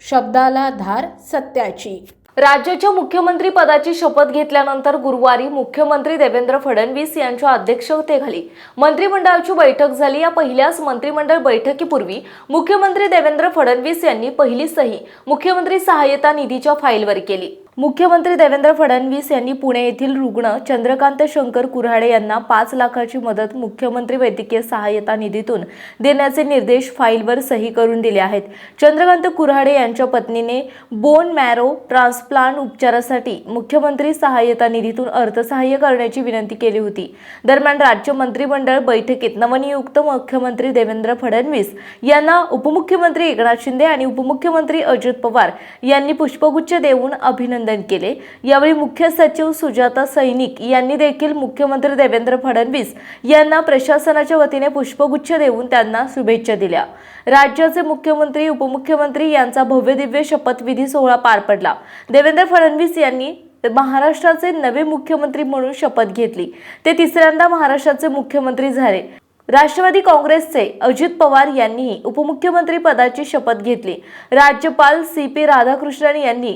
शब्दाला धार सत्याची. राज्याच्या मुख्यमंत्री पदाची शपथ घेतल्यानंतर गुरुवारी मुख्यमंत्री देवेंद्र फडणवीस यांच्या अध्यक्षतेखाली मंत्रिमंडळाची बैठक झाली. या पहिल्याच मंत्रिमंडळ बैठकीपूर्वी मुख्यमंत्री देवेंद्र फडणवीस यांनी पहिली सही मुख्यमंत्री सहाय्यता निधीच्या फाईलवर केली. मुख्यमंत्री देवेंद्र फडणवीस यांनी पुणे येथील रुग्ण चंद्रकांत शंकर कुऱ्हाडे यांना पाच लाखाची मदत मुख्यमंत्री वैद्यकीय सहाय्यता निधीतून देण्याचे निर्देश फाईलवर सही करून दिले आहेत. चंद्रकांत कुऱ्हाडे यांच्या पत्नीने बोन मॅरो ट्रान्सप्लांट उपचारासाठी मुख्यमंत्री सहाय्यता निधीतून अर्थसहाय्य करण्याची विनंती केली होती. दरम्यान राज्य मंत्रिमंडळ बैठकीत नवनियुक्त मुख्यमंत्री देवेंद्र फडणवीस यांना उपमुख्यमंत्री एकनाथ शिंदे आणि उपमुख्यमंत्री अजित पवार यांनी पुष्पगुच्छ देऊन अभिनंदन अभिनंदन केले. यावेळी मुख्य सचिव सुजाता सैनिक यांनी देखील मुख्यमंत्री देवेंद्र फडणवीस यांना प्रशासनाच्या वतीने पुष्पगुच्छ देऊन त्यांना शुभेच्छा दिल्या. राज्याचे मुख्यमंत्री उपमुख्यमंत्री यांचा भव्यदिव्य शपथविधी सोहळा पार पडला. देवेंद्र फडणवीस यांनी महाराष्ट्राचे नवे मुख्यमंत्री म्हणून शपथ घेतली. ते तिसऱ्यांदा महाराष्ट्राचे मुख्यमंत्री झाले. राष्ट्रवादी काँग्रेसचे अजित पवार यांनीही उपमुख्यमंत्री पदाची शपथ घेतली. राज्यपाल सी पी राधाकृष्णन यांनी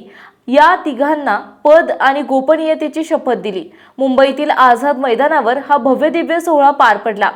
या तिघांना पद आणि गोपनीयतेची शपथ दिली. मुंबईतील आझाद मैदानावर हा भव्यदिव्य सोहळा पार पडला.